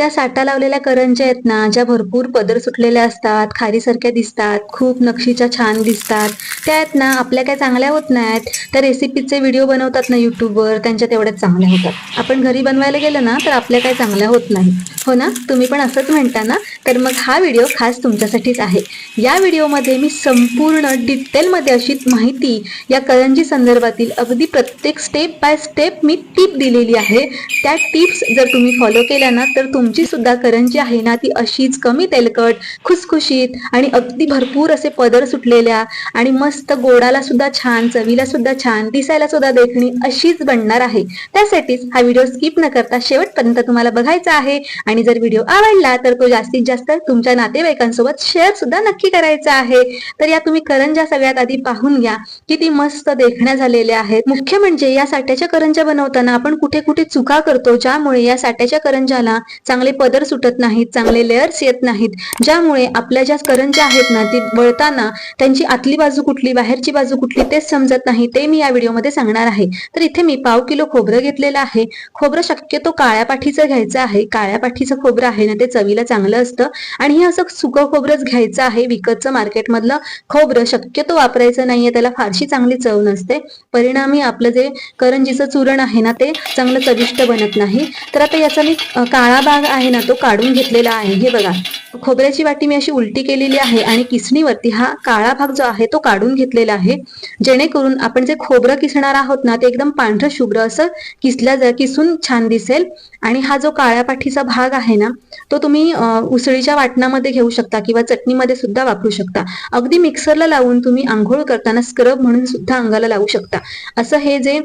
त्या साठा लावलेल्या करंज्या आहेत ना ज्या भरपूर पदर सुटलेल्या असतात खारीसारख्या दिसतात खूप नक्षीच्या छान दिसतात. त्या आहेत ना आपल्या काय चांगल्या होत नाहीत. त्या रेसिपीचे व्हिडिओ बनवतात ना युट्यूबवर त्यांच्या तेवढ्याच चांगल्या होतात. आपण घरी बनवायला गेलं ना तर आपल्या काय चांगल्या होत नाही हो ना? तुम्ही पण असंच म्हणता ना? तर मग हा व्हिडिओ खास तुमच्यासाठीच आहे. या व्हिडिओमध्ये मी संपूर्ण डिटेलमध्ये अशी माहिती या करंजी संदर्भातील अगदी प्रत्येक स्टेप बाय स्टेप मी टीप दिलेली आहे. त्या टिप्स जर तुम्ही फॉलो केल्या ना तर तुम तुमची सुद्धा करंजी आहे ना ती अशीच कमी तेलकट खुसखुशीत आणि अगदी भरपूर असे पदर सुटलेल्या आणि मस्त गोडाला सुद्धा छान चवीला सुद्धा छान दिसायला सुद्धा देखणी अशीच बनणार आहे. त्यासाठीच हा व्हिडिओ स्किप न करता शेवटपर्यंत तुम्हाला बघायचा आहे. आणि जर व्हिडिओ आवडला तर तो जास्तीत जास्त तुमच्या नातेवाईकांसोबत शेअर सुद्धा नक्की करायचा आहे. तर या तुम्ही करंजा सगळ्यात आधी पाहून घ्या किती मस्त देखण्या झालेल्या आहेत. मुख्य म्हणजे या साठ्याच्या करंजा बनवताना आपण कुठे कुठे चुका करतो ज्यामुळे या साठ्याच्या करंजाला चांगले पदर सुटत नाहीत चांगले लेअर्स येत नाहीत. ज्यामुळे आपल्या ज्या करंज्या आहेत ना ती वळताना त्यांची आतली बाजू कुठली बाहेरची बाजू कुठली तेच समजत नाही ते मी या व्हिडिओमध्ये सांगणार आहे. तर इथे मी पाव किलो खोबरं घेतलेलं आहे. खोबरं शक्यतो काळ्या पाठीचं घ्यायचं आहे. काळ्या पाठीचं खोबरं आहे ना ते चवीला चांगलं असतं. आणि हे असं सुकं खोबरंच घ्यायचं आहे. विकतचं मार्केटमधलं खोबरं शक्यतो वापरायचं नाहीये. त्याला फारशी चांगली चव नसते. परिणामी आपलं जे करंजीचं चूरण आहे ना ते चांगलं चविष्ट बनत नाही. तर आता याचा मी अ, काळा भाग आहे ना तो काढून घेतलेला आहे. हे बघा खोबऱ्याची वाटी मी अशी उलटी केलेली आहे आणि किसणीवरती हा काळा भाग जो आहे तो काढून घेतलेला आहे. जेणेकरून आपण जे खोबरं किसणार आहोत ना ते एकदम पांढरं शुभ्र असं किसल्या जा किसून छान दिसेल. आणि हा जो काळ्या पाठीचा भाग आहे ना तो तुम्ही उसळीच्या वाटणामध्ये घेऊ शकता किंवा चटणीमध्ये सुद्धा वापरू शकता. अगदी मिक्सरला लावून तुम्ही आंघोळ करताना स्क्रब म्हणून सुद्धा अंगाला लावू शकता. असं हे जे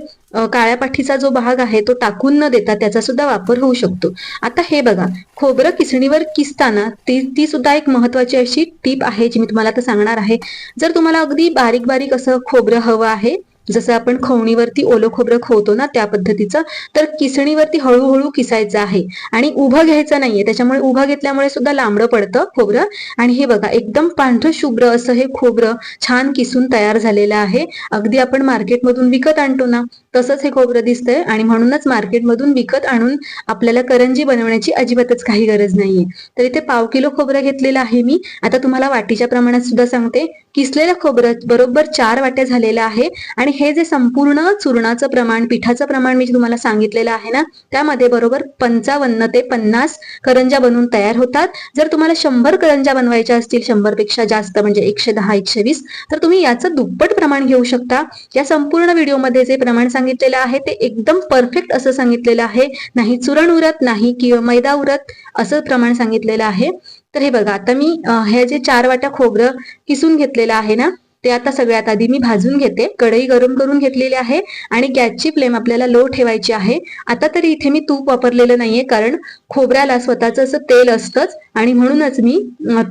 काळ्या पाठीचा जो भाग आहे तो टाकून न देता त्याचा सुद्धा वापर होऊ शकतो. आता हे बघा खोबरं किसणीवर किसताना ती ती सुद्धा एक महत्वाची अशी टीप आहे जी मी तुम्हाला आता सांगणार आहे. जर तुम्हाला अगदी बारीक बारीक असं खोबरं हवं आहे जसं आपण खवणीवरती ओलं खोबरं खोवतो ना त्या पद्धतीचं तर किसणीवरती हळूहळू किसायचं आहे. आणि उभं घ्यायचं नाहीये. त्याच्यामुळे उभं घेतल्यामुळे सुद्धा लांबडं पडतं खोबरं. आणि हे बघा एकदम पांढरं शुभ्र असं हे खोबरं छान किसून तयार झालेलं आहे. अगदी आपण मार्केटमधून विकत आणतो ना तसंच हे खोबरं दिसतंय. आणि म्हणूनच मार्केटमधून विकत आणून आपल्याला करंजी बनवण्याची अजिबातच काही गरज नाहीये. तर इथे पाव किलो खोबरं घेतलेलं आहे मी. आता तुम्हाला वाटीच्या प्रमाणात सुद्धा सांगते. किसलेलं खोबरं बरोबर चार वाट्या झालेलं आहे आणि हे जे संपूर्ण चूर्णाचं प्रमाण पिठाचं प्रमाण मी तुम्हाला सांगितलेलं आहे ना त्यामध्ये बरोबर पंचावन्न ते पन्नास करंजा बनवून तयार होतात. जर तुम्हाला शंभर करंजा बनवायच्या असतील शंभरपेक्षा जास्त म्हणजे एकशे दहा एकशे वीस तर तुम्ही याचं दुप्पट प्रमाण घेऊ शकता. या संपूर्ण व्हिडिओमध्ये जे प्रमाण सांगितलेलं आहे ते एकदम परफेक्ट असं सांगितलेलं आहे. नाही चुरण उरत नाही किंवा मैदा उरत असं प्रमाण सांगितलेलं आहे. तर हे बघा आता मी हे जे चार वाट्या खोबरं किसून घेतलेलं आहे ना ते आता सगळ्यात आधी मी भाजून घेते. कढई गरम करून घेतलेली आहे आणि गॅसची फ्लेम आपल्याला लो ठेवायची आहे. आता तरी इथे मी तूप वापरलेलं नाहीये कारण खोबऱ्याला स्वतःच असं तेल असतंच आणि म्हणूनच मी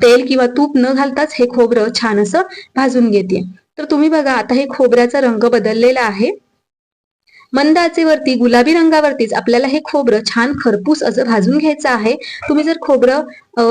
तेल किंवा तूप न घालताच हे खोबरं छान असं भाजून घेते. तर तुम्ही बघा आता हे खोबऱ्याचा रंग बदललेला आहे. मंद आचेवरती गुलाबी रंगावरतीच आपल्याला हे खोबरं छान खरपूस असं भाजून घ्यायचं आहे. तुम्ही जर खोबरं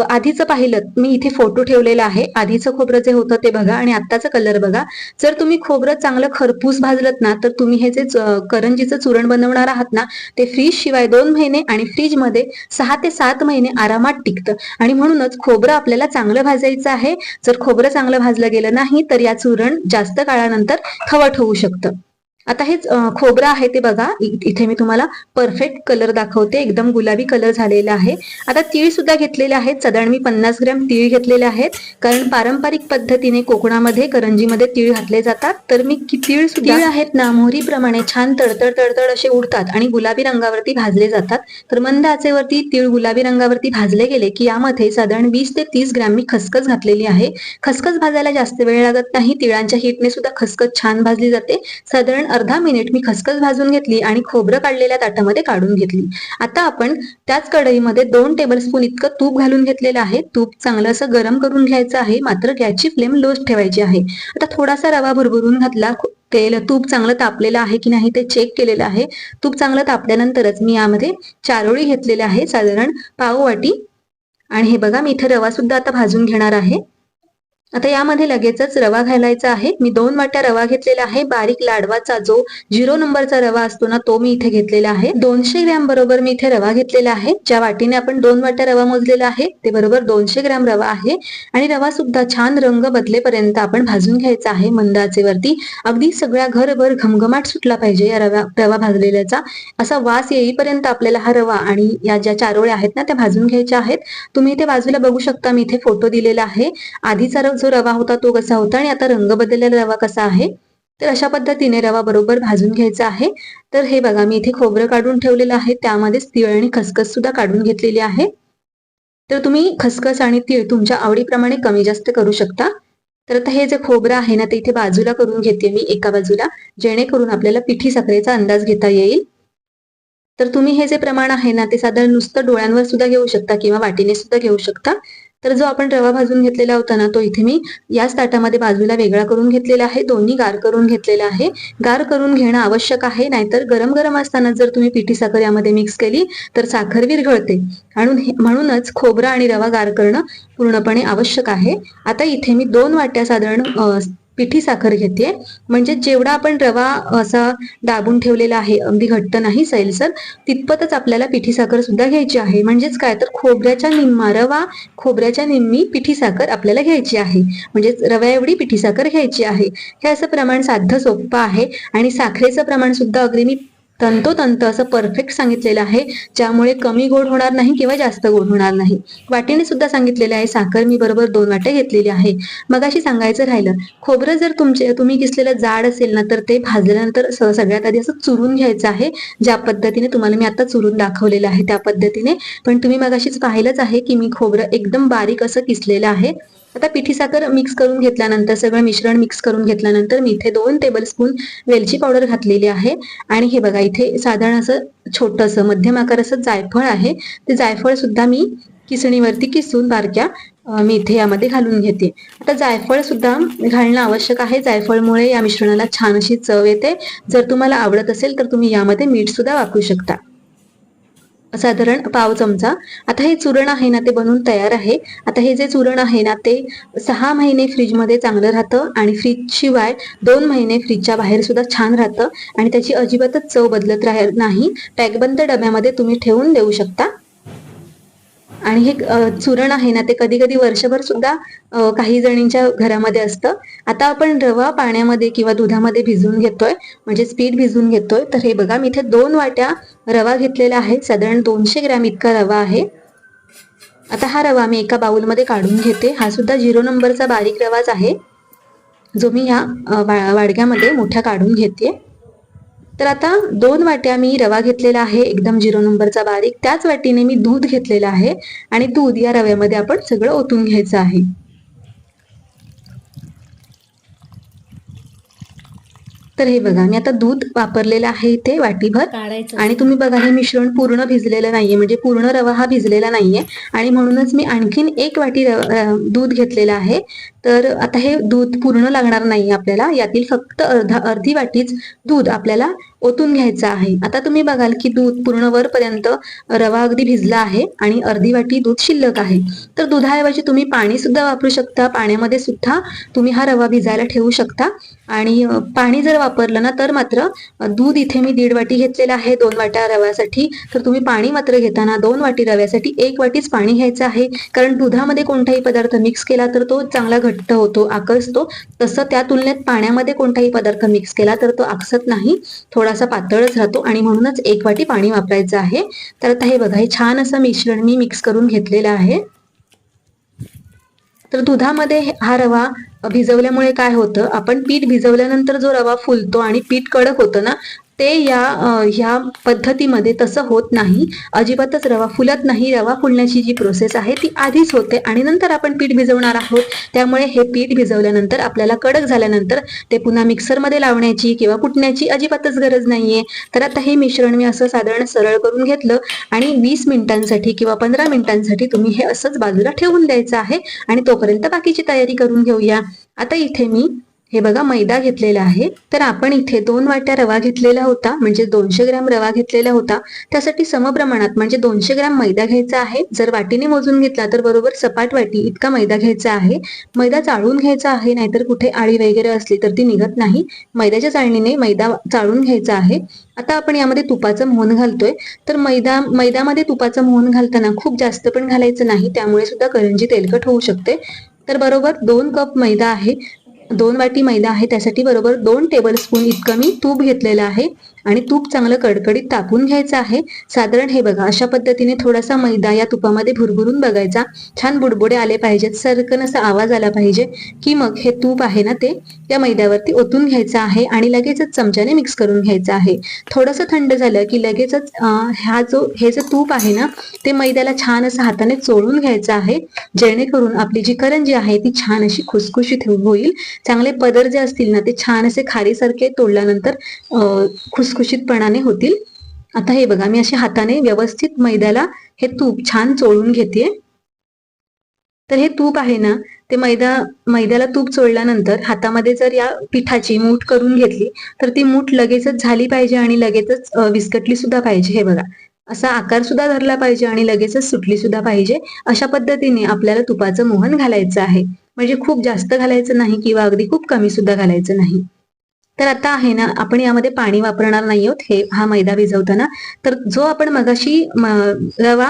आधीचं पाहिलं मी इथे फोटो ठेवलेला आहे. आधीचं खोबरं जे होतं ते बघा आणि आत्ताचं कलर बघा. जर तुम्ही खोबरं चांगलं खरपूस भाजलत ना तर तुम्ही हे जे करंजीचं चुरण बनवणार आहात ना ते फ्रीज शिवाय दोन महिने आणि फ्रीजमध्ये सहा ते सात महिने आरामात टिकतं. आणि म्हणूनच खोबरं आपल्याला चांगलं भाजायचं आहे. जर खोबरं चांगलं भाजलं गेलं नाही तर या चुरण जास्त काळानंतर खवट होऊ शकतं. आता हे अं, खोबरं आहे ते बघा. इथे मी तुम्हाला परफेक्ट कलर दाखवते. एकदम गुलाबी कलर झालेला आहे. आता तीळ सुद्धा घेतलेले आहेत. साधारण मी पन्नास ग्रॅम तीळ घेतलेले आहेत. कारण पारंपरिक पद्धतीने कोकणामध्ये करंजीमध्ये तीळ घातले जातात. तर मी तीळ सुद्धा तीळ आहेत ना मोहरीप्रमाणे छान तडतड तडतड असे उडतात आणि गुलाबी रंगावरती भाजले जातात. तर मंद आचेवरती तीळ गुलाबी रंगावरती भाजले गेले की यामध्ये साधारण वीस ते तीस ग्रॅम मी खसखस घातलेली आहे. खसखस भाजायला जास्त वेळ लागत नाही. तिळांच्या हिटने सुद्धा खसखस छान भाजली जाते. साधारण अर्धा मिनिट मी खसखस भाजून घेतली आणि खोबरं काढलेल्या ताटामध्ये काढून घेतली. आता आपण त्याच कढईमध्ये दोन टेबलस्पून इतकं तूप घालून घेतलेलं आहे. तूप चांगलं असं गरम करून घ्यायचं आहे. मात्र गॅसची फ्लेम लोच ठेवायची आहे. आता थोडासा रवा भरभरून घातला. तेल तूप चांगलं तापलेलं आहे की नाही ते चेक केलेलं आहे. तूप चांगलं तापल्यानंतरच मी यामध्ये चारोळी घेतलेल्या आहे. साधारण पाव वाटी. आणि हे बघा मी इथे रवा सुद्धा आता भाजून घेणार आहे. आता यामध्ये लगेचच रवा घालायचा आहे. मी दोन वाट्या रवा घेतलेला आहे. बारीक लाडवाचा जो झिरो नंबरचा रवा असतो ना तो मी इथे घेतलेला आहे. दोनशे ग्रॅम बरोबर मी इथे रवा घेतलेला आहे. ज्या वाटीने आपण दोन वाट्या रवा मोजलेला आहे ते बरोबर दोनशे ग्रॅम रवा आहे. आणि रवा सुद्धा छान रंग बदलेपर्यंत आपण भाजून घ्यायचा आहे मंद आचेवरती अगदी सगळ्या घरभर घमघमाट सुटला पाहिजे या रवा रवा भाजलेल्याचा. असा वास येईपर्यंत आपल्याला हा रवा आणि या ज्या चारोळ्या आहेत ना त्या भाजून घ्यायच्या आहेत. तुम्ही इथे बाजूला बघू शकता मी इथे फोटो दिलेला आहे. आधीचा रव जो रवा होता तो कसा होता आणि आता रंग बदललेला रवा कसा आहे तर अशा पद्धतीने रवा बरोबर भाजून घ्यायचा आहे. तर हे बघा मी इथे खोबरं काढून ठेवलेलं आहे त्यामध्येच तीळ आणि खसखस सुद्धा काढून घेतलेली आहे. तर तुम्ही खसखस आणि तीळ तुमच्या आवडीप्रमाणे कमी जास्त करू शकता. तर आता हे जे खोबरं आहे ना ते इथे बाजूला करून घेते मी एका बाजूला जेणेकरून आपल्याला पिठी साखरेचा अंदाज घेता येईल. तर तुम्ही हे जे प्रमाण आहे ना ते साधारण नुसतं डोळ्यांवर सुद्धा घेऊ शकता किंवा वाटीने सुद्धा घेऊ शकता. तर जो आपण रवा भाजून घेतलेला होता ना तो इथे मी याच ताटामध्ये बाजूला वेगळा करून घेतलेला आहे. दोन्ही गार करून घेतलेला आहे. गार करून घेणं आवश्यक आहे नाहीतर गरम गरम असताना जर तुम्ही पिठी साखर यामध्ये मिक्स केली तर साखर विरघळते. म्हणून म्हणूनच खोबरा आणि रवा गार करणं पूर्णपणे आवश्यक आहे. आता इथे मी दोन वाट्या साधारण पिठी साखर घेते म्हणजे जेवढा आपण रवा असा दाबून ठेवलेला आहे अगदी घट्ट नाही सैलसर तितपतच आपल्याला पिठी साखर सुद्धा घ्यायची आहे. म्हणजेच काय? तर खोबऱ्याच्या निम्मा रवा खोबऱ्याच्या निम्मी पिठी साखर आपल्याला घ्यायची आहे. म्हणजेच रव्या एवढी पिठी साखर घ्यायची आहे. हे असं प्रमाण साध्य सोपं आहे आणि साखरेचं प्रमाण सुद्धा अगदी मी तंतोतंत असं परफेक्ट सांगितलेलं आहे ज्यामुळे कमी गोड होणार नाही किंवा जास्त गोड होणार नाही. वाटीने सुद्धा सांगितलेले आहे साखर मी बरोबर दोन वाटे घेतलेली आहे. मगाशी सांगायचं राहिलं खोबरं जर तुमचे तुम्ही किसलेलं जाड असेल ना तर ते भाजल्यानंतर सगळ्यात आधी असं चुरून घ्यायचं आहे ज्या पद्धतीने तुम्हाला मी आता चुरून दाखवलेलं आहे त्या पद्धतीने. पण तुम्ही मगाशीच पाहिलंच आहे की मी खोबरं एकदम बारीक असं किसलेलं आहे. आता पिठी साखर मिक्स करून घेतल्यानंतर सगळं मिश्रण मिक्स करून घेतल्यानंतर मी इथे दोन टेबलस्पून वेलची पावडर घातलेली आहे. आणि हे बघा इथे साधारण असं छोटंसं मध्यम आकार असं जायफळ आहे. ते जायफळ सुद्धा मी किसणीवरती किसून बारक्या मी इथे यामध्ये घालून घेते. आता जायफळ सुद्धा घालणं आवश्यक आहे. जायफळमुळे या मिश्रणाला छान अशी चव येते. जर तुम्हाला आवडत असेल तर तुम्ही यामध्ये मीठ सुद्धा वापरू शकता. साधारण पाव चमचा. आता हे चूर्ण आहे ना ते बनवून तयार आहे. आता हे जे चूर्ण आहे ना ते सहा महिने फ्रीजमध्ये चांगलं राहतं आणि फ्रीज शिवाय दोन महिने फ्रीजच्या बाहेर सुद्धा छान राहतं आणि त्याची अजिबातच चव बदलत राह नाही. पॅकबंद डब्यामध्ये तुम्ही ठेवून देऊ शकता. आणि हे चुरण आहे ना ते कधी कधी वर्षभर सुद्धा काही जणींच्या घरामध्ये असतं. आता आपण रवा पाण्यामध्ये किंवा दुधामध्ये भिजवून घेतोय म्हणजे पीठ भिजवून घेतोय तर हे बघा मी इथे दोन वाट्या रवा घेतलेला आहे. साधारण दोनशे ग्रॅम इतका रवा आहे. आता हा रवा मी एका बाउलमध्ये काढून घेते. हा सुद्धा झिरो नंबरचा बारीक रवाच आहे. जो मी ह्या वा- वाडग्यामध्ये मोठ्या काढून घेते तर आता दोन वाट्या मी रवा घेतलेला आहे एकदम झिरो नंबरचा बारीक. त्याच वाटीने मी दूध घेतलेलं आहे आणि दूध या रव्यामध्ये आपण सगळं ओतून घ्यायचं आहे. तर हे बघा मी आता दूध वापरलेलं आहे इथे वाटीभर. आणि तुम्ही बघा हे मिश्रण पूर्ण भिजलेलं नाहीये म्हणजे पूर्ण रवा हा भिजलेला नाहीये. आणि म्हणूनच मी आणखीन एक वाटी दूध घेतलेलं आहे. तर आता हे दूध पूर्ण लागणार नाही आपल्याला. यातील फक्त अर्धा अर्धी वाटीच दूध आपल्याला ओतून घ्यायचा आहे. आता तुम्ही बघाल की दूध पूर्ण वरपर्यंत रवा अगदी भिजला आहे आणि अर्धी वाटी दूध शिल्लक आहे. तर दुधाऐवजी तुम्ही पाणी सुद्धा वापरू शकता. पाण्यामध्ये सुद्धा तुम्ही हा रवा भिजायला ठेवू शकता. आणि पाणी जर वापरलं ना तर मात्र दूध इथे मी दीड वाटी घेतलेलं आहे दोन वाट्या रव्यासाठी. तर तुम्ही पाणी मात्र घेताना दोन वाटी रव्यासाठी एक वाटीच पाणी घ्यायचं आहे. कारण दुधामध्ये कोणताही पदार्थ मिक्स केला तर तो चांगला घट्ट होतो आकसतो तसं त्या तुलनेत पाण्यामध्ये कोणताही पदार्थ मिक्स केला तर तो आकसत नाही. थोडा थोडासा पातळच राहतो आणि म्हणूनच एक वाटी पाणी वापरायचं आहे. तर आता हे बघा हे छान असं मिश्रण मी मिक्स करून घेतलेलं आहे. तर दुधामध्ये हा रवा भिजवल्यामुळे काय होतं आपण पीठ भिजवल्यानंतर जो रवा फुलतो आणि पीठ कडक होतं ना ते या ह्या पद्धतीमध्ये तसं होत नाही. अजिबातच रवा फुलत नाही. रवा फुलण्याची जी प्रोसेस आहे ती आधीच होते आणि नंतर आपण पीठ भिजवणार आहोत. त्यामुळे हे पीठ भिजवल्यानंतर आपल्याला कडक झाल्यानंतर ते पुन्हा मिक्सरमध्ये लावण्याची किंवा कुटण्याची अजिबातच गरज नाहीये. तर आता हे मिश्रण मी असं साधारण सरळ करून घेतलं आणि वीस मिनिटांसाठी किंवा पंधरा मिनिटांसाठी तुम्ही हे असंच बाजूला ठेवून द्यायचं आहे आणि तोपर्यंत बाकीची तयारी करून घेऊया. आता इथे मी हे बघा मैदा घेतलेला आहे. तर आपण इथे दोन वाट्या रवा घेतलेला होता म्हणजे दोनशे ग्रॅम रवा घेतलेला होता. त्यासाठी समप्रमाणात म्हणजे दोनशे ग्रॅम मैदा घ्यायचा आहे. जर वाटीने मोजून घेतला तर बरोबर सपाट वाटी इतका मैदा घ्यायचा आहे. मैदा चाळून घ्यायचा आहे नाहीतर कुठे आळी वगैरे असली तर ती निघत नाही. मैद्याच्या चाळणीने मैदा चाळून घ्यायचा आहे. आता आपण यामध्ये तुपाचं मोहन घालतोय. तर मैदा मैद्यामध्ये तुपाचं मोहन घालताना खूप जास्त पण घालायचं नाही. त्यामुळे सुद्धा करंजी तेलकट होऊ शकते. तर बरोबर दोन कप मैदा आहे. दोन वाटी मैदा आहे त्यासाठी बरोबर दोन टेबल स्पून इतकं मी तूप घेतलेलं आहे. आणि तूप चांगलं कडकडीत तापून घ्यायचं आहे. साधारण हे बघा अशा पद्धतीने थोडासा मैदा या तुपामध्ये भुरभुरून बघायचा. छान बुडबुडे आले पाहिजेत सरकन असा आवाज आला पाहिजे की मग हे तूप आहे ना ते त्या मैद्यावरती ओतून घ्यायचं आहे आणि लगेचच चमच्याने मिक्स करून घ्यायचं आहे. थोडंसं थंड झालं की लगेचच हा जो हे जे तूप आहे ना ते मैद्याला छान असं हाताने चोळून घ्यायचं आहे. जेणेकरून आपली जी करंजी आहे ती छान अशी खुसखुशीत होईल. चांगले पदर जे असतील ना ते छान असे खारीसारखे तोडल्यानंतर खुसखुशीतपणाने होतील. आता हे बघा मी अशा हाताने व्यवस्थित मैद्याला हे तूप छान चोळून घेते तर हे तूप आहे ना ते मैदा मैद्याला तूप चोळल्यानंतर हातामध्ये जर या पिठाची मूठ करून घेतली तर ती मूठ लगेचच झाली पाहिजे आणि लगेचच विस्कटली सुद्धा पाहिजे. हे बघा असा आकार सुद्धा धरला पाहिजे आणि लगेचच सुटली सुद्धा पाहिजे. अशा पद्धतीने आपल्याला तुपाचं मोहन घालायचं आहे. म्हणजे खूप जास्त घालायचं नाही किंवा अगदी खूप कमी सुद्धा घालायचं नाही. तर आता आहे ना आपण यामध्ये पाणी वापरणार नाही आहोत. हे हा मैदा भिजवताना. तर जो आपण मगाशी रवा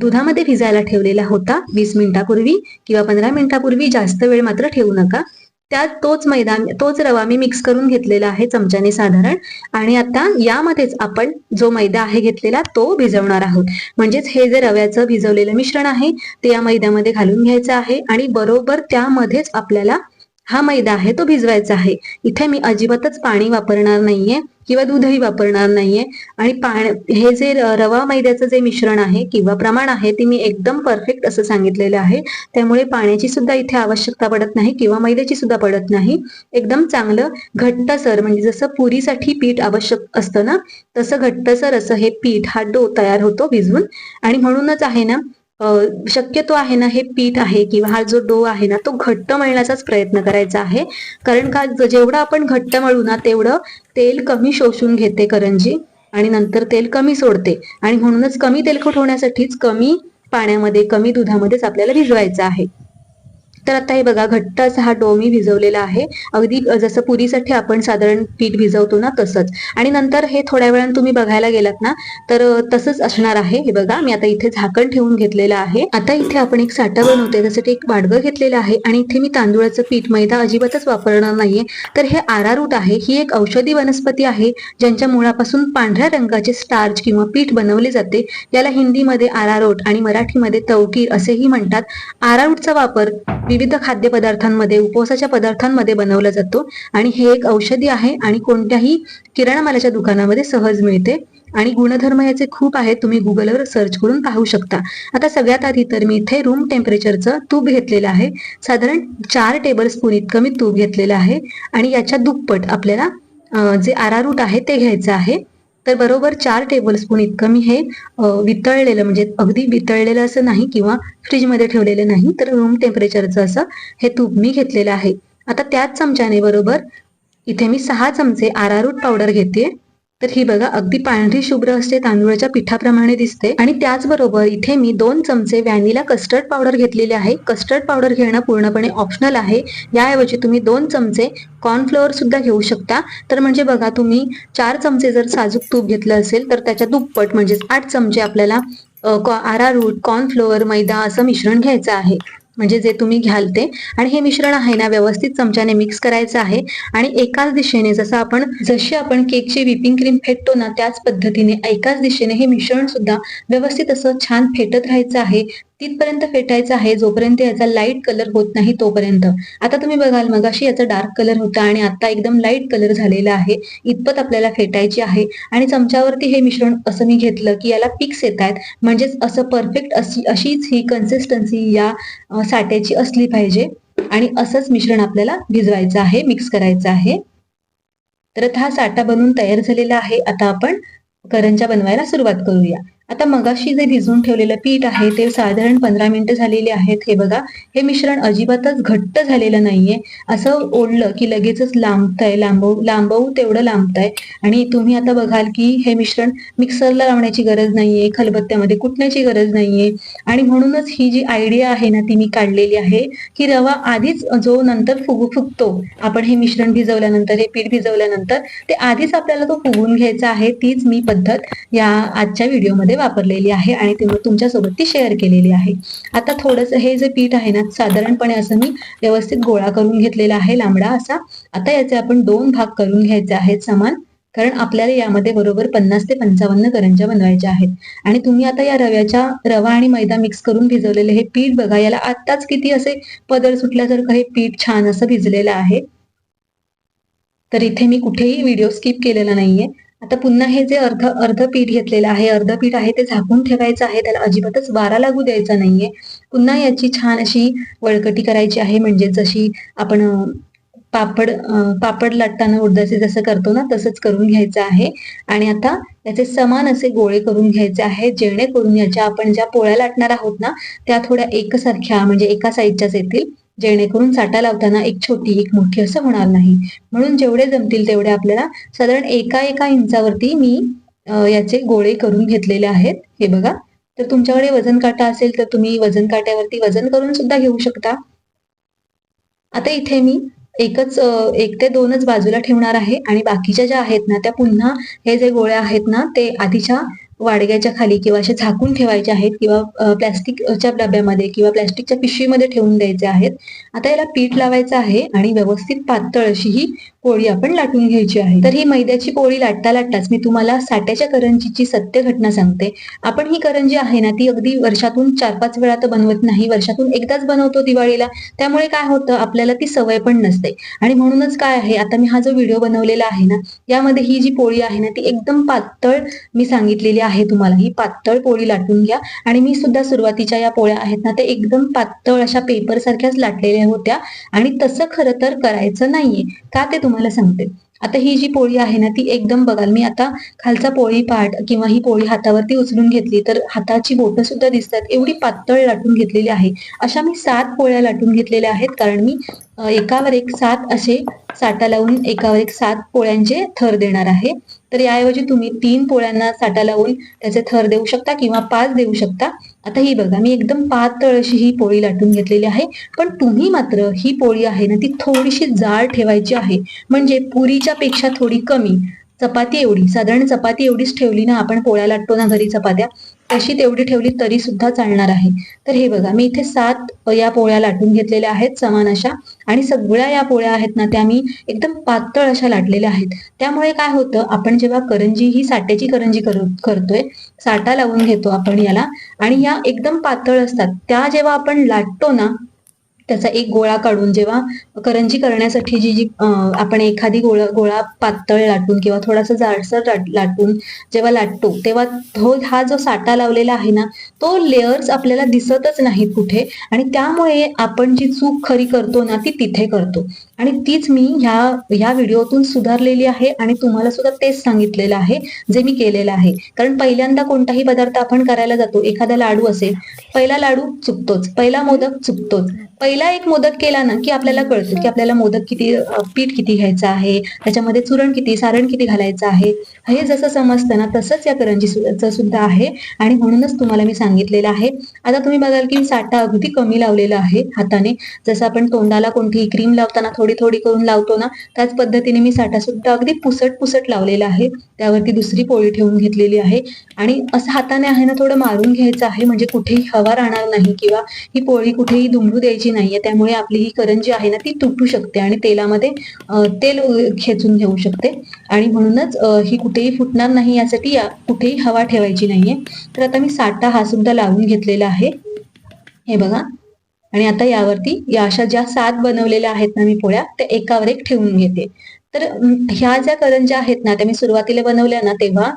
दुधामध्ये भिजायला ठेवलेला होता वीस मिनिटापूर्वी किंवा पंधरा मिनिटापूर्वी जास्त वेळ मात्र ठेवू नका. त्यात तोच मैदा तोच रवा मी मिक्स करून घेतलेला आहे चमच्याने साधारण. आणि आता यामध्येच आपण जो मैदा आहे घेतलेला तो भिजवणार आहोत. म्हणजेच हे जे रव्याचं भिजवलेलं मिश्रण आहे ते या मैद्यामध्ये घालून घ्यायचं आहे. आणि बरोबर त्यामध्येच आपल्याला हा मैदा आहे तो भिजवायचा आहे. इथे मी अजिबातच पाणी वापरणार नाहीये किंवा दूधही वापरणार नाहीये. आणि पाणी हे जे रवा मैद्याचं जे मिश्रण आहे किंवा प्रमाण आहे ते मी एकदम परफेक्ट असं सांगितलेलं आहे. त्यामुळे पाण्याची सुद्धा इथे आवश्यकता पडत नाही किंवा मैद्याची सुद्धा पडत नाही. एकदम चांगलं घट्टसर म्हणजे जसं पुरीसाठी पीठ आवश्यक असतं ना तसं घट्टसर असं हे पीठ हा डो तयार होतो भिजवून आणि म्हणूनच आहे ना शक्यतो आहे ना हे पीठ आहे किंवा हा जो डो आहे ना तो घट्ट मळण्याचाच प्रयत्न करायचा आहे. कारण का जेवढं आपण घट्ट मळू ना तेवढं तेल कमी शोषून घेते करंजी आणि नंतर तेल कमी सोडते. आणि म्हणूनच कमी तेलखट होण्यासाठीच कमी पाण्यामध्ये कमी दुधामध्येच आपल्याला भिजवायचं आहे. तर आता हे बघा घट्ट असा हा डो मी भिजवलेला आहे. अगदी जसं पुरीसाठी आपण साधारण पीठ भिजवतो ना तसंच. आणि नंतर हे थोड्या वेळाने तुम्ही बघायला गेलात ना तर तसंच असणार आहे. हे बघा मी आता इथे झाकण ठेवून घेतलेलं आहे. आता इथे आपण एक साठा बनवते त्यासाठी एक वाडगं घेतलेलं आहे. आणि इथे मी तांदूळाचं पीठ मैदा अजिबातच वापरणार नाहीये. तर हे आरारूट आहे. ही एक औषधी वनस्पती आहे ज्यांच्या मुळापासून पांढऱ्या रंगाचे स्टार्च किंवा पीठ बनवले जाते. याला हिंदीमध्ये आरारोट आणि मराठीमध्ये तवकीर असेही म्हणतात. आरारूटचा वापर विविध खाद्यपदार्थांमध्ये उपवासाच्या पदार्थांमध्ये बनवला जातो. आणि हे एक औषधी आहे आणि कोणत्याही किराणा मालाच्या दुकानामध्ये सहज मिळते. आणि गुणधर्म याचे खूप आहेत तुम्ही गुगलवर सर्च करून पाहू शकता. आता सगळ्यात आधी तर मी इथे रूम टेम्परेचरचं तूप घेतलेलं आहे. साधारण चार टेबल स्पून इतकं मी तूप घेतलेलं आहे. आणि याच्या दुप्पट आपल्याला जे आरारूट आहे ते घ्यायचं आहे. तर बरोबर चार टेबलस्पून इतकं मी हे वितळलेलं म्हणजे अगदी वितळलेलं असं नाही किंवा फ्रीजमध्ये ठेवलेलं नाही तर रूम टेम्परेचरचं असं हे तूप मी घेतलेलं आहे. आता त्याच चमच्याने बरोबर इथे मी सहा चमचे आरारूट पावडर घेते. तर ही बघा अगदी पांढरी शुभ्र असते तांदूळाच्या पिठाप्रमाणे दिसते. आणि त्याचबरोबर इथे मी दोन चमचे व्हॅनिला कस्टर्ड पावडर घेतलेले आहे. कस्टर्ड पावडर घेणं पूर्णपणे ऑप्शनल आहे. याऐवजी तुम्ही दोन चमचे कॉर्नफ्लोअर सुद्धा घेऊ शकता. तर म्हणजे बघा तुम्ही चार चमचे जर साजूक तूप घेतलं असेल तर त्याच्या दुप्पट म्हणजेच आठ चमचे आपल्याला आरारूट कॉर्नफ्लोअर मैदा असं मिश्रण घ्यायचं आहे. म्हणजे जे तुम्ही घ्याल ते. आणि हे मिश्रण आहे ना व्यवस्थित चमच्याने मिक्स करायचं आहे. आणि एकाच दिशेने जसं आपण जशी आपण केकची व्हिपिंग क्रीम फेटतो ना त्याच पद्धतीने एकाच दिशेने हे मिश्रण सुद्धा व्यवस्थित असं छान फेटत राहायचं आहे. तिथपर्यंत फेटायचं आहे जोपर्यंत याचा लाइट कलर होत नाही तोपर्यंत. आता तुम्ही बघाल मग अशी याचा डार्क कलर होता आणि आता एकदम लाइट कलर झालेला आहे. इतपत आपल्याला फेटायची आहे. आणि चमच्यावरती हे मिश्रण असं मी घेतलं की याला पिक्स येत आहेत म्हणजेच असं परफेक्ट अशी अशीच ही कन्सिस्टन्सी या साठ्याची असली पाहिजे. आणि असंच मिश्रण आपल्याला भिजवायचं आहे मिक्स करायचं आहे. तर हा साठा बनवून तयार झालेला आहे. आता आपण करंजा बनवायला सुरुवात करूया. आता मगाशी जे भिजवून ठेवलेलं पीठ आहे ते साधारण पंधरा मिनिटं झालेली आहेत. हे बघा हे मिश्रण अजिबातच घट्ट झालेलं नाहीये. असं ओढलं की लगेचच लांबतंय लांबवू लांबवू तेवढं लांबतंय. आणि तुम्ही आता बघाल की हे मिश्रण मिक्सरला लावण्याची गरज नाहीये खलबत्त्यामध्ये कुटण्याची गरज नाहीये. आणि म्हणूनच ही जी आयडिया आहे ना ती मी काढलेली आहे की रवा आधीच जो नंतर फुगू फुगतो आपण हे मिश्रण भिजवल्यानंतर हे पीठ भिजवल्यानंतर ते आधीच आपल्याला तो फुगून घ्यायचा आहे तीच मी पद्धत या आजच्या व्हिडिओमध्ये वापरलेली आहे आणि तेव्हा तुमच्यासोबत ती शेअर केलेली आहे. आता थोडंसं हे जे पीठ आहे ना साधारणपणे असं मी व्यवस्थित गोळा करून घेतलेला आहे लांबडा असा. आता याचे आपण दोन भाग करून घ्यायचे आहेत समान कारण आपल्याला यामध्ये बरोबर पन्नास ते पंचावन्न करंज्या बनवायच्या आहेत. आणि तुम्ही आता या रव्याच्या रवा आणि मैदा मिक्स करून भिजवलेले हे पीठ बघा याला आत्ताच किती असे पदर सुटल्यासारखं हे पीठ छान असं भिजलेलं आहे. तर इथे मी कुठेही व्हिडिओ स्किप केलेला नाहीये. आता पुन्हा हे जे अर्ध अर्ध पीठ घेतलेलं आहे अर्ध पीठ आहे ते झाकून ठेवायचं आहे त्याला अजिबातच वारा लागू द्यायचा नाहीये. पुन्हा याची छान अशी वळकटी करायची आहे म्हणजे जशी आपण पापड पापड लाटताना उडदाचे जसं करतो ना तसंच करून घ्यायचं आहे. आणि आता याचे समान असे गोळे करून घ्यायचे आहे जेणेकरून याच्या आपण ज्या पोळ्या लाटणार आहोत ना त्या थोड्या एकसारख्या म्हणजे एका साईजच्याच येतील. जेणेकरून साठा लावताना एक छोटी एक मोठी असं होणार नाही. म्हणून जेवढे जमतील तेवढे आपल्याला साधारण एका एका इंचावरती मी याचे गोळे करून घेतलेले आहेत. हे बघा. तर तुमच्याकडे वजन काटा असेल तर तुम्ही वजन काट्यावरती वजन करून सुद्धा घेऊ शकता. आता इथे मी एकच एक ते दोनच बाजूला ठेवणार आहे आणि बाकीच्या ज्या आहेत ना त्या पुन्हा हे जे गोळ्या आहेत ना ते आधीच्या वाडग्याच्या खाली किंवा असे झाकून ठेवायचे आहेत किंवा प्लॅस्टिकच्या डब्यामध्ये किंवा प्लॅस्टिकच्या पिशवीमध्ये ठेवून द्यायचे आहेत. आता याला पीठ लावायचं आहे आणि व्यवस्थित पातळ अशी ही पोळी आपण लाटून घ्यायची आहे. तर ही मैद्याची पोळी लाटता लाटताच मी तुम्हाला साट्याच्या करंजीची सत्य घटना सांगते. आपण ही करंजी आहे ना ती अगदी वर्षातून चार पाच वेळा तर बनवत नाही. वर्षातून एकदाच बनवतो दिवाळीला. त्यामुळे काय होतं आपल्याला ती सवय पण नसते. आणि म्हणूनच काय आहे आता मी हा जो व्हिडिओ बनवलेला आहे ना यामध्ये ही जी पोळी आहे ना ती एकदम पातळ मी सांगितलेली आहे तुम्हाला. ही पातळ पोळी लाटून घ्या. आणि मी सुद्धा सुरुवातीच्या या पोळ्या आहेत ना ते एकदम पातळ अशा पेपर सारख्याच लाटलेल्या होत्या. आणि तसं खरं तर करायचं नाहीये. का ते तुम्हाला सांगते. आता ही जी पोळी आहे ना ती एकदम बघाल मी आता खालचा पोळी पाठ किंवा ही पोळी हातावरती उचलून घेतली तर हाताची बोटं सुद्धा दिसतात. एवढी पातळ लाटून घेतलेली आहे. अशा मी सात पोळ्या लाटून घेतलेल्या आहेत कारण मी एकावर एक सात असे साठा लावून एकावर एक सात पोळ्यांचे थर देणार आहे. तर याऐवजी तुम्ही तीन पोळ्यांना साठा लावून त्याचे थर देऊ शकता किंवा पाच देऊ शकता. आता ही बघा मी एकदम पातळ अशी ही पोळी लाटून घेतलेली आहे पण तुम्ही मात्र ही पोळी आहे ना ती थोडीशी जाड ठेवायची आहे. म्हणजे पुरीच्या पेक्षा थोडी कमी. चपाती एवढी साधारण चपाती एवढीच ठेवली ना आपण पोळ्या लाटतो ना घरी चपात्या अशी तेवढी ठेवली तरी सुद्धा चालणार आहे. तर हे बघा मी इथे सात या पोळ्या लाटून घेतलेल्या आहेत समान अशा. आणि सगळ्या या पोळ्या आहेत ना त्या मी एकदम पातळ अशा लाटलेल्या आहेत. त्यामुळे काय होतं आपण जेव्हा करंजी ही साठ्याची करंजी करतोय साठा लावून घेतो आपण याला. आणि या एकदम पातळ असतात. त्या जेव्हा आपण लाटतो ना त्याचा एक गोळा काढून जेव्हा करंजी करण्यासाठी जी जी आपण एखादी गोळा गोळा पातळ लाटून किंवा थोडासा जाडसर लाटून जेव्हा लाटतो तेव्हा तो हा जो साठा लावलेला आहे ना तो लेअर्स आपल्याला दिसतच नाहीत कुठे. आणि त्यामुळे आपण जी चूक खरी करतो ना ती तिथे करतो. आणि तीच मी ह्या ह्या व्हिडिओतून सुधारलेली आहे आणि तुम्हाला सुद्धा तेच सांगितलेलं आहे जे मी केलेलं आहे. कारण पहिल्यांदा कोणताही पदार्थ आपण करायला जातो एखादा लाडू असेल पहिला लाडू चुकतोच पहिला मोदक चुकतोच. पहिला एक मोदक केला ना की आपल्याला कळतं की आपल्याला मोदक किती पीठ किती घ्यायचं आहे त्याच्यामध्ये चुरण किती सारण किती घालायचं आहे. हे जसं समजतं ना तसंच या करंजी सुद्धा आहे आणि म्हणूनच तुम्हाला मी सांगितलेलं आहे. आता तुम्ही बघाल की साठा अगदी कमी लावलेला आहे हाताने. जसं आपण तोंडाला कोणतीही क्रीम लावताना थोडी थोडी करून लावतो ना त्याच पद्धतीने मी साठा सुद्धा अगदी पुसट पुसट लावलेला आहे. त्यावरती दुसरी पोळी ठेवून घेतलेली आहे. आणि असं हाताने आहे ना थोडं मारून घ्यायचं आहे. म्हणजे कुठेही हवा राहणार नाही किंवा ही पोळी कुठेही दुमडू द्यायची नाहीये. त्यामुळे आपली ही करंजी आहे ना ती तुटू शकते आणि तेलामध्ये तेल खेचून घेऊ शकते. आणि म्हणूनच ही कुठेही फुटणार नाही यासाठी कुठेही हवा ठेवायची नाहीये. तर आता मी साठा हा सुद्धा लावून घेतलेला आहे. हे बघा. आणि आता यावरती या अशा ज्या सात बनवलेल्या आहेत ना मी पोळ्या त्या एकावर एक ठेवून घेते. तर ह्या ज्या करंज्या आहेत ना त्या मी सुरुवातीला बनवल्या ना तेव्हा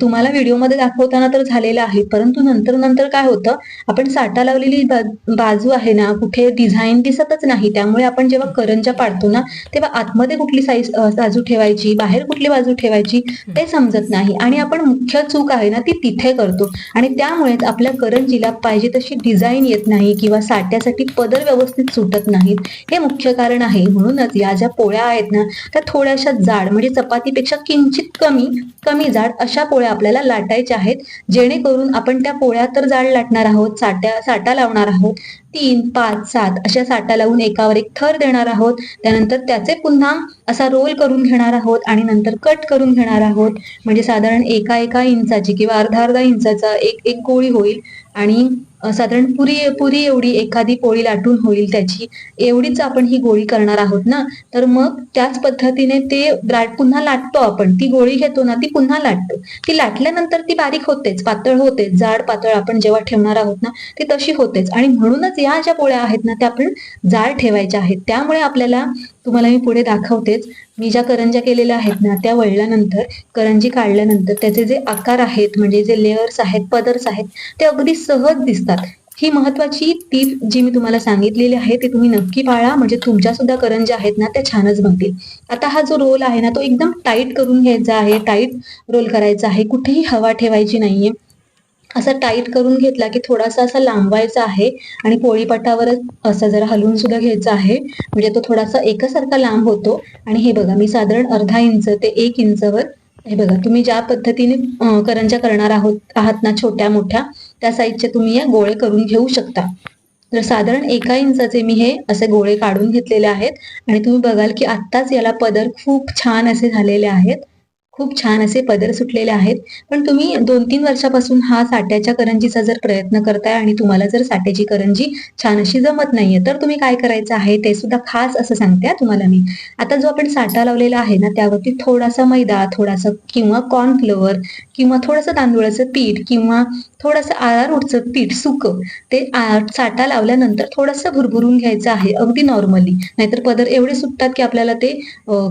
तुम्हाला व्हिडिओमध्ये दाखवताना तर झालेलं आहे परंतु नंतर नंतर काय होतं आपण साठा लावलेली बाजू आहे ना कुठे डिझाईन दिसतच नाही त्यामुळे आपण जेव्हा करंजा पाडतो ना तेव्हा आतमध्ये कुठली साईज बाजू ठेवायची बाहेर कुठली बाजू ठेवायची ते समजत नाही. आणि आपण मुख्य चूक आहे ना ती तिथे करतो. आणि त्यामुळेच आपल्या करंजीला पाहिजे तशी डिझाईन येत नाही किंवा साठ्यासाठी पदर व्यवस्थित सुटत नाहीत हे मुख्य कारण आहे. म्हणूनच या ज्या पोळ्या आहेत ना त्या थोड्याशा जाड म्हणजे चपातीपेक्षा किंचित कमी कमी जाड अशा पोळ्या आपल्याला लाटायच्या आहेत. जेणेकरून आपण त्या पोळ्या तर जाड लाटणार आहोत साट्या साठा लावणार आहोत. तीन पाच सात अशा साठा लावून एकावर एक थर देणार आहोत. त्यानंतर त्याचे पुन्हा असा रोल करून घेणार आहोत आणि नंतर कट करून घेणार आहोत. म्हणजे साधारण एका एका इंचाची किंवा अर्धा अर्धा इंचाचा एक एक गोळी होईल आणि साधारण पुरी पुरी एवढी एखादी पोळी लाटून होईल त्याची. एवढीच आपण ही गोळी करणार आहोत ना? तर मग त्याच पद्धतीने ते पुन्हा लाटतो आपण. ती गोळी घेतो ना ती पुन्हा लाटतो. ती लाटल्यानंतर ती बारीक होतेच पातळ होतेच. जाड पातळ आपण जेव्हा ठेवणार आहोत ना ती तशी होतेच. आणि म्हणूनच या ज्या पोळ्या आहेत ना त्या आपण जाड ठेवायच्या आहेत. त्यामुळे आपल्याला तुम्हाला मी पुढे दाखवतेच. मी ज्या करंज्या केलेल्या आहेत ना त्या वळल्यानंतर करंजी काढल्यानंतर त्याचे जे आकार आहेत म्हणजे जे लेअर्स आहेत पदर्स आहेत ते अगदी सहज दिसतात. ही महत्वाची टीप जी मी तुम्हाला सांगितलेली आहे ती तुम्ही नक्की पाळा. म्हणजे तुमच्या सुद्धा करंज्या आहेत ना त्या छानच बनतील. आता हा जो रोल आहे ना तो एकदम टाईट करून घ्यायचा आहे टाईट रोल करायचा आहे. कुठेही हवा ठेवायची नाहीये. असा टाईट करून घेतला की थोडासा असा लांबवायचा आहे आणि पोळीपटावरच असं जरा हलवून सुद्धा घ्यायचा आहे. म्हणजे तो थोडासा एकसारखा लांब होतो. आणि हे बघा मी साधारण अर्धा इंच ते एक इंचवर हे बघा तुम्ही ज्या पद्धतीने करंजा करंज्या करणार आहोत आहात ना छोट्या मोठ्या त्या साईजचे तुम्ही या गोळे करून घेऊ शकता. तर साधारण एका इंचाचे मी हे असे गोळे काढून घेतलेले आहेत. आणि तुम्ही बघाल की आत्ताच याला पदर खूप छान असे झालेले आहेत. खूप छान असे पदर सुटलेले आहेत. पण तुम्ही दोन तीन वर्षापासून हा साट्याच्या करंजीचा जर प्रयत्न करताय आणि तुम्हाला जर साट्याची करंजी छान अशी जमत नाहीये तर तुम्ही काय करायचं आहे? ते सुद्धा खास असं सांगते तुम्हाला मी. आता जो आपण साठा लावलेला आहे ना त्यावरती थोडासा मैदा थोडासा किंवा कॉर्नफ्लोअर किंवा थोडंसं तांदूळाचं पीठ किंवा थोडंसं आरारोटचं पीठ सुकं ते चाटा साठा लावल्यानंतर थोडंसं भुरभुरून घ्यायचं आहे अगदी नॉर्मली नाहीतर पदर एवढे सुटतात की आपल्याला ते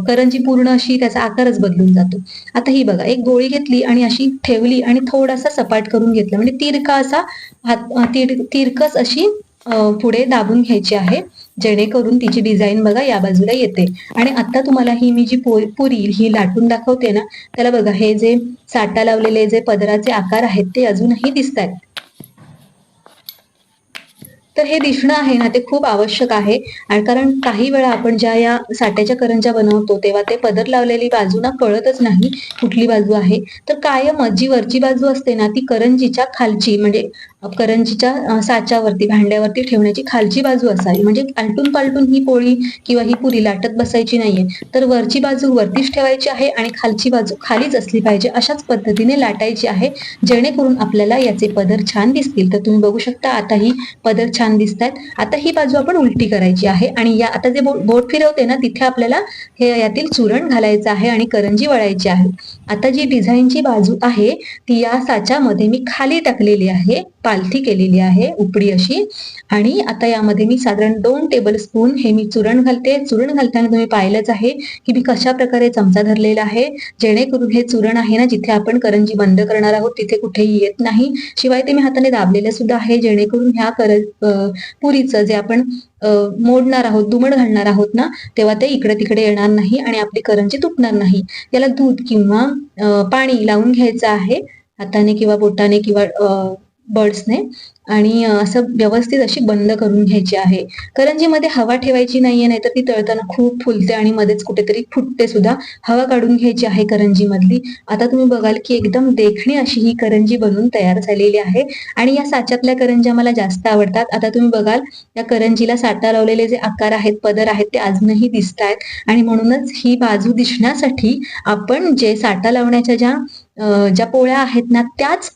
करंजी पूर्ण अशी त्याचा आकारच बदलून जातो. आता ही बघा एक गोळी घेतली आणि अशी ठेवली आणि थोडासा सपाट करून घेतला. म्हणजे तिरका असा हात तिर तिरकस अशी पुढे दाबून घ्यायची आहे. जेणेकरून तिची डिझाईन बघा या बाजूला येते. आणि आता तुम्हाला ही मी जी पो- पुरी ही लाटून दाखवते ना त्याला बघा हे जे साठा लावलेले जे पदराचे आकार आहेत ते अजूनही दिसत आहेत तर हे दिसणं आहे ना ते खूप आवश्यक आहे. आणि कारण काही वेळा आपण ज्या या साठ्याच्या करंज्या बनवतो तेव्हा ते पदर लावलेली बाजू ना कळतच नाही कुठली बाजू आहे. तर कायम जी वरची बाजू असते ना ती करंजीच्या खालची म्हणजे करंजीच्या साच्यावरती भांड्यावरती ठेवण्याची खालची बाजू असावी. म्हणजे आलटून पालटून ही पोळी किंवा ही पुरी लाटत बसायची नाहीये. तर वरची बाजू वरतीच ठेवायची आहे आणि खालची बाजू खालीच असली पाहिजे अशाच पद्धतीने लाटायची आहे जेणेकरून आपल्याला याचे पदर छान दिसतील. तर तुम्ही बघू शकता आता ही पदर छान दिसत आता ही बाजू आपण उलटी करायची आहे आणि या आता जे बो- बोट फिरवते ना तिथे आपल्याला हे यातील चुरण घालायचं आहे आणि करंजी वळायची आहे. आता जी डिझाईनची बाजू आहे ती या साच्यामध्ये मी खाली टाकलेली आहे. पालथी केलेली आहे उपडी अशी. आणि आता यामध्ये मी साधारण दोन टेबल स्पून हे मी चुरण घालते. चुरण घालताना तुम्ही पाहिलंच आहे की मी कशा प्रकारे चमचा धरलेला आहे जेणेकरून हे चुरण आहे ना जिथे आपण करंजी बंद करणार आहोत तिथे कुठेही येत नाही. शिवाय ते मी हाताने दाबलेलं सुद्धा आहे जेणेकरून ह्या कर पुरीचं जे आपण मोडणार आहोत दुमड घालणार आहोत ना तेव्हा ते इकडे तिकडे येणार नाही आणि आपली करंजी तुटणार नाही. याला दूध किंवा पाणी लावून घ्यायचं आहे हाताने किंवा बोटाने किंवा बर्ड्सने आणि असं व्यवस्थित अशी बंद करून घ्यायची आहे. करंजीमध्ये हवा ठेवायची नाहीये नाहीतर ती तळताना खूप फुलते आणि मध्येच कुठेतरी फुटते सुद्धा. हवा काढून घ्यायची आहे करंजी मधली. आता तुम्ही बघाल की एकदम देखणी अशी ही करंजी बनवून तयार झालेली आहे. आणि या साच्यातल्या करंज्या मला जास्त आवडतात. आता तुम्ही बघाल या करंजीला साठा लावलेले जे आकार आहेत पदर आहेत ते अजूनही दिसत आहेत आणि म्हणूनच ही बाजू दिसण्यासाठी आपण जे साठा लावण्याच्या ज्या ज्या पोळ्या आहेत ना त्याच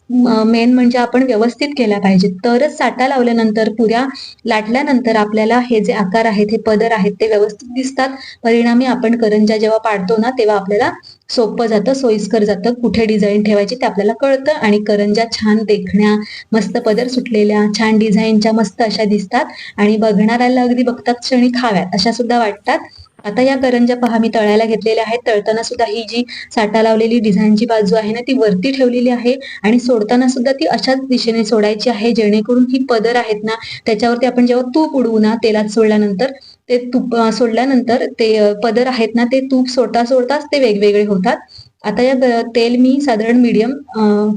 मेन म्हणजे आपण व्यवस्थित केल्या पाहिजेत. तरच साठा लावल्यानंतर पुऱ्या लाटल्यानंतर आपल्याला हे जे आकार आहेत हे पदर आहेत ते व्यवस्थित दिसतात. परिणामी आपण करंजा जेव्हा पाडतो ना तेव्हा आपल्याला सोपं जातं सोयीस्कर जातं कुठे डिझाईन ठेवायची ते आपल्याला कळतं आणि करंजा छान देखण्या मस्त पदर सुटलेल्या छान डिझाईनच्या मस्त अशा दिसतात. आणि बघणाऱ्याला अगदी बघतात क्षणी खाव्यात अशा सुद्धा वाटतात. आता या करंज्या पहा मी तळायला घेतलेल्या आहेत. तळताना सुद्धा ही जी साठा लावलेली डिझाईनची बाजू आहे ना ती वरती ठेवलेली आहे आणि सोडताना सुद्धा ती अशाच दिशेने सोडायची आहे जेणेकरून ही पदर आहेत ना त्याच्यावरती आपण जेव्हा तूप उडवू ना तेलात सोडल्यानंतर ते तूप सोडल्यानंतर ते पदर आहेत ना ते तूप सोडता सोडताच ते वेगवेगळे होतात. आता या तेल मी साधारण मीडियम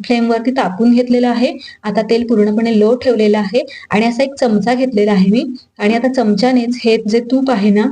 फ्लेमवरती तापून घेतलेलं आहे. आता तेल पूर्णपणे लो ठेवलेलं आहे आणि असा एक चमचा घेतलेला आहे मी. आणि आता चमच्यानेच हे जे तूप आहे ना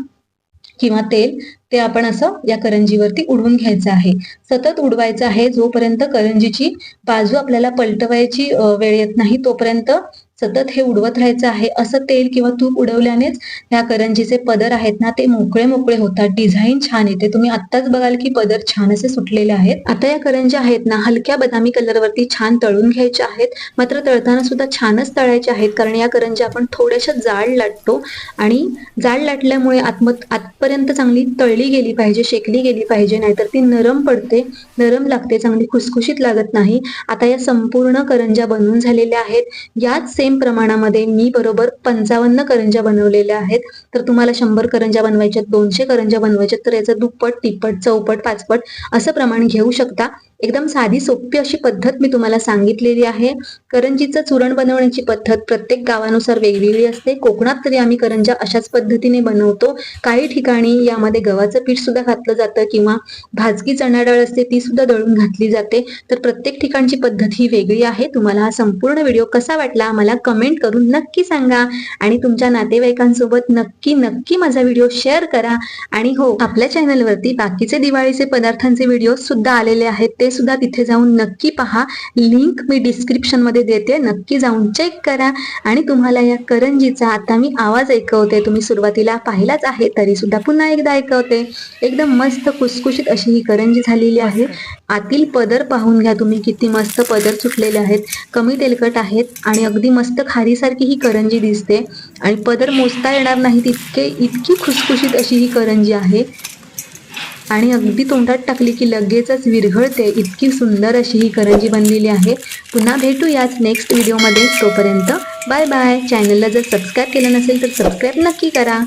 किंवा तेल ते आपण असं या करंजीवरती उडवून घ्यायचं आहे. सतत उडवायचं आहे जोपर्यंत करंजीची बाजू आपल्याला पलटवायची वेळ येत नाही तोपर्यंत सतत हे उडवत राहायचं आहे. असं तेल किंवा तूप उडवल्यानेच ह्या करंजीचे पदर आहेत ना ते मोकळे मोकळे होतात. डिझाईन छान येते. तुम्ही आत्ताच बघाल की पदर छान असे सुटलेले आहेत. आता या करंज्या आहेत ना हलक्या बदामी कलरवरती छान तळून घ्यायच्या आहेत. मात्र तळताना सुद्धा छानच तळायच्या आहेत. कारण या करंज्या आपण थोड्याशा जाड लाटतो आणि जाड लाटल्यामुळे आतमत आतपर्यंत चांगली तळली गेली पाहिजे शेकली गेली पाहिजे. नाहीतर ती नरम पडते नरम लागते चांगली खुसखुशीत लागत नाही. आता या संपूर्ण करंज्या बनवून झालेल्या आहेत. याच सेम प्रमाणामध्ये मी बरोबर पंचावन्न करंज्या बनवलेल्या आहेत. तर तुम्हाला शंभर करंज्या बनवायच्यात दोनशे करंज्या बनवायच्यात तर याचं दुप्पट तिप्पट चौपट पाचपट असं प्रमाण घेऊ शकता. एकदम साधी सोपी अशी पद्धत मी तुम्हाला सांगितलेली आहे. करंजीचं चुरण बनवण्याची पद्धत प्रत्येक गावानुसार वेगवेगळी असते. कोकणात तरी आम्ही करंज्या अशाच पद्धतीने बनवतो. काही ठिकाणी यामध्ये गव्हाचं पीठ सुद्धा घातलं जातं किंवा भाजकी चणा डाळ असते ती सुद्धा दळून घातली जाते. तर प्रत्येक ठिकाणची पद्धत ही वेगळी आहे. तुम्हाला हा संपूर्ण व्हिडिओ कसा वाटला मला कमेंट करून नक्की सांगा. आणि तुमच्या नातेवाईकांसोबत नक्की नक्की माझा व्हिडिओ शेअर करा. आणि हो आपल्या चॅनलवरती बाकीचे दिवाळीचे पदार्थांचे व्हिडिओ सुद्धा आलेले आहेत. ते सुद्धा तिथे जाऊन नक्की पहा. लिंक मी डिस्क्रिप्शनमध्ये देते. नक्की जाऊन चेक करा. आणि तुम्हाला या करंजीचा आता मी आवाज ऐकवते. तुम्ही सुरुवातीला पाहिलाच आहे तरी सुद्धा पुन्हा एकदा ऐकवते. एकदम मस्त कुसकुशीत अशी ही करंजी झालेली आहे. आतील पदर पाहून घ्या तुम्ही किती मस्त पदर सुटलेले आहेत. कमी तेलकट आहेत आणि अगदी मस्त खारीसारखी ही करंजी दिसते. आणि पदर मोजता येणार नाही तितके इतकी खुसखुशीत अशी ही करंजी आहे. आणि अगदी तोंडात टाकली की लगेचच विरघळते. इतकी सुंदर अशी ही करंजी बनलेली आहे. पुन्हा भेटूयाच नेक्स्ट व्हिडिओमध्ये तोपर्यंत बाय बाय चॅनलला जर सबस्क्राईब केलं नसेल तर सबस्क्राईब नक्की करा.